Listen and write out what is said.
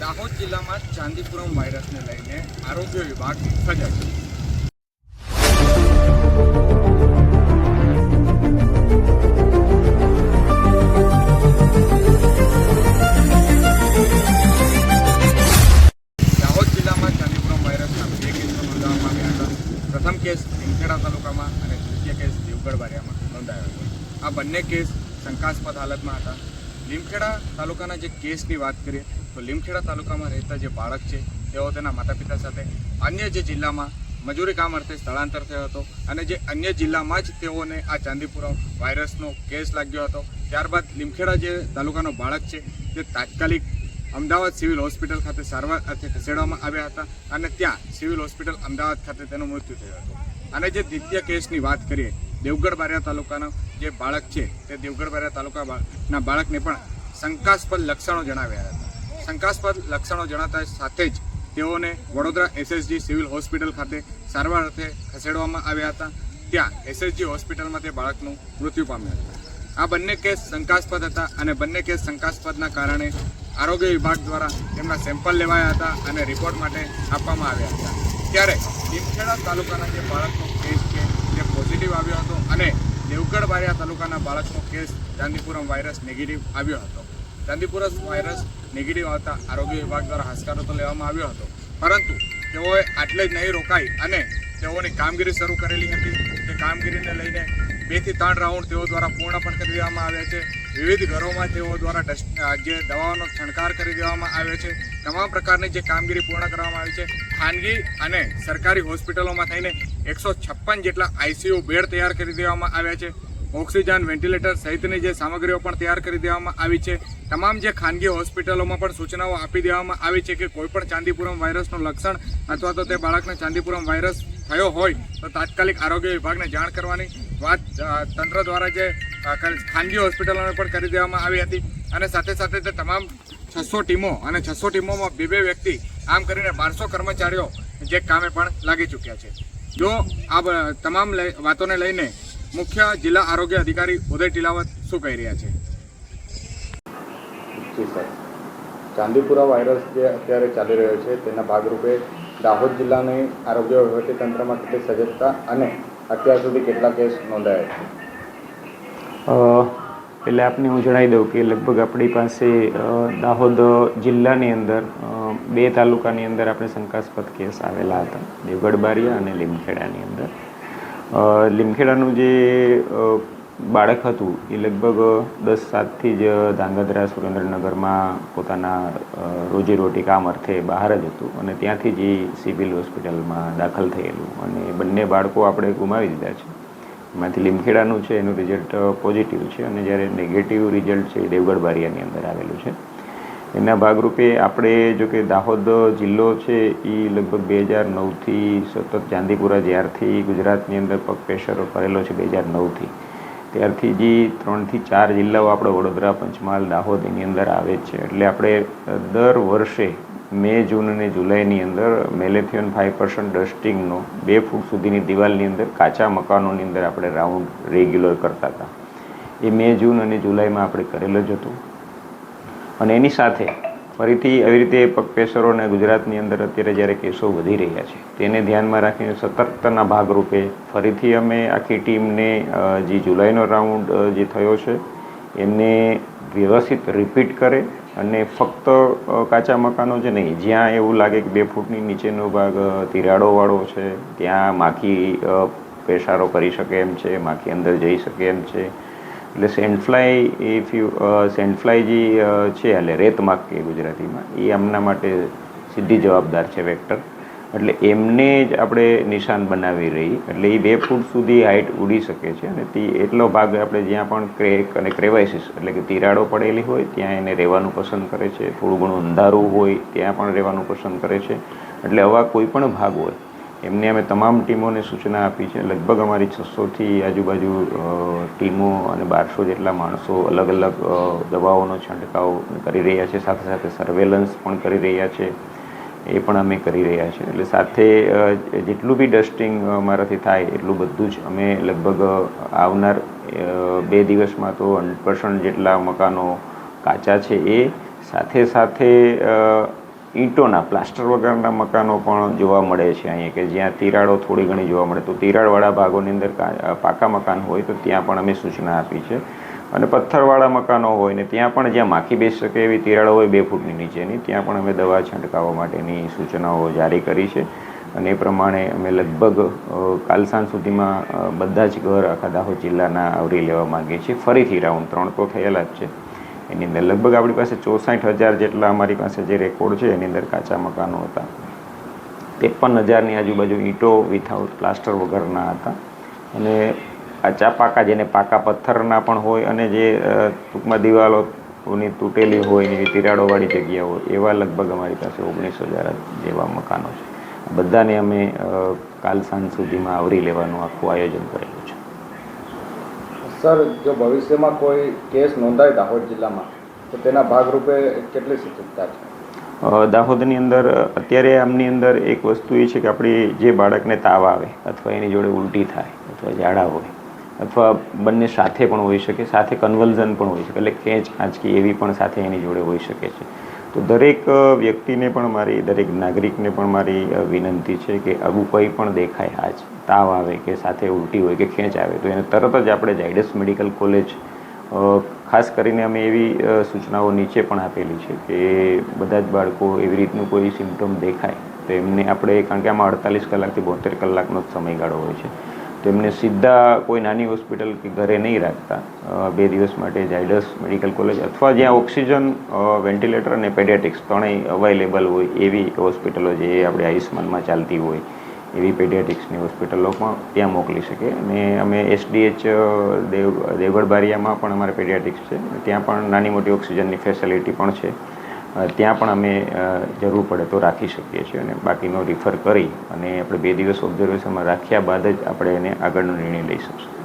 દાહોદ જિલ્લામાં ચાંદીપુરમ વાયરસને લઈને આરોગ્ય વિભાગ સજગ દાહોદ જિલ્લામાં ચાંદીપુરમ વાયરસના બે કેસ નોંધવામાં આવ્યા હતા. પ્રથમ કેસ લીમખેડા તાલુકામાં અને દ્વિતીય કેસ દેવગઢ બારિયામાં નોંધાયો હતો. આ બંને કેસ શંકાસ્પદ હાલતમાં હતા. લીમખેડા તાલુકાના જે કેસની વાત કરીએ, તો લીમખેડા તાલુકામાં રહેતા જે બાળક છે, તેઓ તેના માતા પિતા સાથે અન્ય જે જિલ્લામાં મજૂરી કામ અર્થે સ્થળાંતર થયો હતો અને જે અન્ય જિલ્લામાં જ તેઓને આ ચાંદીપુરા વાયરસનો કેસ લાગ્યો હતો. ત્યારબાદ લીમખેડા જે તાલુકાનો બાળક છે, તે તાત્કાલિક અમદાવાદ સિવિલ હોસ્પિટલ ખાતે સારવાર અર્થે ખસેડવામાં આવ્યા હતા અને ત્યાં સિવિલ હોસ્પિટલ અમદાવાદ ખાતે તેનું મૃત્યુ થયું હતું. અને જે દ્વિતીય કેસની વાત કરીએ દેવગઢ બારિયા તાલુકાનો જે બાળક છે, તે દેવગઢ બારિયા તાલુકાના બાળકને પણ શંકાસ્પદ લક્ષણો જણાવ્યા હતા. શંકાસ્પદ લક્ષણો જણાતા સાથે જ તેઓને વડોદરા એસએસજી સિવિલ હોસ્પિટલ ખાતે સારવાર અર્થે ખસેડવામાં આવ્યા હતા. ત્યાં એસએસજી હોસ્પિટલમાં તે બાળકનું મૃત્યુ પામ્યું હતું. આ બંને કેસ શંકાસ્પદ હતા અને બંને કેસ શંકાસ્પદના કારણે આરોગ્ય વિભાગ દ્વારા તેમના સેમ્પલ લેવાયા હતા અને રિપોર્ટ માટે આપવામાં આવ્યા હતા. ત્યારે લીમખેડા તાલુકાના જે બાળકનો કેસ છે તે પોઝિટિવ આવ્યો હતો અને દેવગઢ તાલુકાના બાળકનો કેસ ચાંદીપુરમ વાયરસ નેગેટિવ આવ્યો હતો. ચાંદીપુરમ વાયરસ નેગેટિવ આવતા આરોગ્ય વિભાગ દ્વારા હસકારો તો લેવામાં આવ્યો હતો. પરંતુ તેઓએ આટલે જ નહીં રોકાઈ અને તેઓની કામગીરી શરૂ કરેલી હતી. તે કામગીરીને લઈને બેથી ત્રણ રાઉન્ડ તેઓ દ્વારા પૂર્ણ પણ કરી દેવામાં આવ્યા છે. વિવિધ ઘરોમાં તેઓ દ્વારા જે દવાઓનો છંટકાર કરી દેવામાં આવ્યો છે. તમામ પ્રકારની જે કામગીરી પૂર્ણ કરવામાં આવી છે. ખાનગી અને સરકારી હોસ્પિટલોમાં થઈને એકસો છપ્પન જેટલા આઈસીયુ બેડ તૈયાર કરી દેવામાં આવ્યા છે. ઓક્સિજન, વેન્ટિલેટર સહિતની જે સામગ્રીઓ પણ તૈયાર કરી દેવામાં આવી છે. તમામ જે ખાનગી હોસ્પિટલોમાં પણ સૂચનાઓ આપી દેવામાં આવી છે કે કોઈપણ ચાંદીપુરમ વાયરસનું લક્ષણ અથવા તો તે બાળકને ચાંદીપુરમ વાયરસ થયો હોય, તો તાત્કાલિક આરોગ્ય વિભાગને જાણ કરવાની વાત તંત્ર દ્વારા જે ખાનગી હોસ્પિટલોને પણ કરી દેવામાં આવી હતી. અને સાથે સાથે તે તમામ છસો ટીમો અને છસો ટીમોમાં બે બે વ્યક્તિ આમ કરીને બારસો કર્મચારીઓ જે કામે પણ લાગી ચૂક્યા છે. જો આ તમામ વાતોને લઈને મુખ્ય જિલ્લા આરોગ્ય અધિકારી ઉદય ટીલાવત શું કહી રહ્યા છે? ચાંદીપુરા વાયરસ જે અત્યારે ચાલી રહ્યો છે તેના ભાગરૂપે દાહોદ જિલ્લાની આરોગ્ય વહીવટીતંત્રમાં કેટલી સજગતા અને અત્યાર સુધી કેટલા કેસ નોંધાયા છે? એટલે આપને હું જણાવી દઉં કે લગભગ આપણી પાસે દાહોદ જિલ્લાની અંદર બે તાલુકાની અંદર આપણે શંકાસ્પદ કેસ આવેલા હતા. દેવગઢ બારિયા અને લીમખેડાની અંદર. લીમખેડાનું જે બાળક હતું, એ લગભગ દસ સાતથી જ ધાંગધ્રા સુરેન્દ્રનગરમાં પોતાના રોજીરોટી કામ અર્થે બહાર જ હતું અને ત્યાંથી જ એ સિવિલ હોસ્પિટલમાં દાખલ થયેલું અને બંને બાળકો આપણે ગુમાવી દીધા છે. એમાંથી લીમખેડાનું છે, એનું રિઝલ્ટ પોઝિટિવ છે અને જ્યારે નેગેટિવ રિઝલ્ટ છે એ દેવગઢ બારિયાની અંદર આવેલું છે. એના ભાગરૂપે આપણે જો કે દાહોદ જિલ્લો છે, એ લગભગ બે હજાર નવથી સતત ચાંદીપુરા જ્યારથી ગુજરાતની અંદર પગપેશરો કરેલો છે બે હજાર નવથી. ત્યારથી જે ત્રણથી ચાર જિલ્લાઓ આપણે વડોદરા, પંચમહાલ, દાહોદ એની અંદર આવે જ છે. એટલે આપણે દર વર્ષે મે, જૂન અને જુલાઈની અંદર મેલેથિયન ફાઇવ પર્સન્ટ ડસ્ટિંગનો બે ફૂટ સુધીની દિવાલની અંદર કાચા મકાનોની અંદર આપણે રાઉન્ડ રેગ્યુલર કરતા હતા. એ મે, જૂન અને જુલાઈમાં આપણે કરેલો જ હતો. અને એની સાથે ફરીથી આવી રીતે પગપેસરો અને ગુજરાતની અંદર અત્યારે જ્યારે કેસો વધી રહ્યા છે, તેને ધ્યાનમાં રાખીને સતર્કતાના ભાગરૂપે ફરીથી અમે આખી ટીમને જે જુલાઈનો રાઉન્ડ જે થયો છે, એમને વ્યવસ્થિત રિપીટ કરે અને ફક્ત કાચા મકાનો જ નહીં, જ્યાં એવું લાગે કે બે ફૂટની નીચેનો ભાગ તિરાડોવાળો છે, ત્યાં માખી પેસારો કરી શકે એમ છે, માખી અંદર જઈ શકે એમ છે એટલે સેન્ડફ્લાય ઇફ યુ સેન્ડફ્લાય જે છે એટલે રેત માખ કે ગુજરાતીમાં, એ એમના માટે સીધી જવાબદાર છે વેક્ટર. એટલે એમને જ આપણે નિશાન બનાવી રહી, એટલે એ બે ફૂટ સુધી હાઇટ ઉડી શકે છે અને તે, એટલો ભાગ આપણે જ્યાં પણ ક્રેક અને ક્રેવાઇસીસ એટલે કે તિરાડો પડેલી હોય, ત્યાં એને રહેવાનું પસંદ કરે છે. થોડું ઘણું અંધારું હોય, ત્યાં પણ રહેવાનું પસંદ કરે છે. એટલે આવા કોઈ પણ ભાગ હોય એમને અમે તમામ ટીમોને સૂચના આપી છે. લગભગ અમારી છસોથી આજુબાજુ ટીમો અને બારસો જેટલા માણસો અલગ અલગ દવાઓનો છંટકાવ કરી રહ્યા છે. સાથે સાથે સર્વેલન્સ પણ કરી રહ્યા છે. એ પણ અમે કરી રહ્યા છીએ એટલે સાથે જેટલું બી ડસ્ટિંગ અમારાથી થાય એટલું બધું જ અમે લગભગ આવનાર બે દિવસમાં તો હંડ્રેડ પર્સન્ટ જેટલા મકાનો કાચા છે એ સાથે સાથે ઈંટોના, પ્લાસ્ટર વગરના મકાનો પણ જોવા મળે છે અહીંયા કે જ્યાં તિરાડો થોડી ઘણી જોવા મળે. તો તિરાડવાળા ભાગોની અંદર પાકા મકાન હોય તો ત્યાં પણ અમે સૂચના આપી છે. અને પથ્થરવાળા મકાનો હોય ને ત્યાં પણ જ્યાં માખી બેસી શકે એવી તિરાડો હોય બે ફૂટની નીચેની, ત્યાં પણ અમે દવા છંટકાવવા માટેની સૂચનાઓ જારી કરી છે. અને એ પ્રમાણે અમે લગભગ કાલ સાંજ સુધીમાં બધા જ ઘર આખા દાહોદ જિલ્લાના આવરી લેવા માંગીએ છીએ. ફરીથી રાઉન્ડ ત્રણ તો થયેલા જ છે. એની અંદર લગભગ આપણી પાસે ચોસાઠ હજાર જેટલા અમારી પાસે જે રેકોર્ડ છે, એની અંદર કાચા મકાનો હતા. ત્રેપન હજારની આજુબાજુ ઈંટો વિથઆઉટ પ્લાસ્ટર વગરના હતા. અને કાચા પાકા જેને પાકા પથ્થરના પણ હોય અને જે ટૂંકમાં દિવાલોની તૂટેલી હોય એવી તિરાડોવાળી જગ્યા હોય એવા લગભગ અમારી પાસે ઓગણીસ હજાર જેવા મકાનો છે. બધાને અમે કાલ સાંજ સુધીમાં આવરી લેવાનું આખું આયોજન કરેલું સર, જો ભવિષ્યમાં કોઈ કેસ નોંધાય દાહોદ જિલ્લામાં, તો તેના ભાગરૂપે કેટલી સૂચકતા છે? દાહોદની અંદર, અત્યારે આમની અંદર એક વસ્તુ એ છે કે આપણી જે બાળકને તાવ આવે, અથવા એની જોડે ઉલટી થાય, અથવા ઝાડા હોય, અથવા બંને સાથે પણ હોઈ શકે, સાથે કન્વલ્ઝન પણ હોઈ શકે, એટલે ખેંચ આંચકી એવી પણ સાથે એની જોડે હોઈ શકે છે. તો દરેક વ્યક્તિને પણ મારી, દરેક નાગરિકને પણ મારી વિનંતી છે કે આવું કંઈ પણ દેખાય આજ, તાવ આવે કે સાથે ઉલટી હોય કે ખેંચ આવે, તો એને તરત જ આપણે ઝાયડસ મેડિકલ કોલેજ ખાસ કરીને અમે એવી સૂચનાઓ નીચે પણ આપેલી છે કે બધા જ બાળકો એવી રીતનું કોઈ સિમ્ટમ દેખાય, તો એમને આપણે, કારણ કે આમાં અડતાલીસ કલાકથી બોતેર કલાકનો જ સમયગાળો હોય છે. તો એમને સીધા કોઈ નાની હોસ્પિટલ કે ઘરે નહીં રાખતા. બે દિવસ માટે ઝાયડસ મેડિકલ કોલેજ અથવા જ્યાં ઓક્સિજન વેન્ટિલેટર અને પેડિયાટિક્સ ત્રણેય અવાઇલેબલ હોય એવી હોસ્પિટલો જે આપણે આયુષ્માનમાં ચાલતી હોય એવી પેડિયાટિક્સની હોસ્પિટલો પણ ત્યાં મોકલી શકે. અને અમે એસડીએચ દેવ, દેવગઢ બારિયામાં પણ અમારે પેડિયાટિક્સ છે. ત્યાં પણ નાની મોટી ઓક્સિજનની ફેસિલિટી પણ છે. ત્યાં પણ અમે જરૂર પડે તો રાખી શકીએ છીએ અને બાકીનો રિફર કરી અને આપણે બે દિવસ ઓબ્ઝર્વેશનમાં રાખ્યા બાદ જ આપણે એને આગળનો નિર્ણય લઈ શકશું.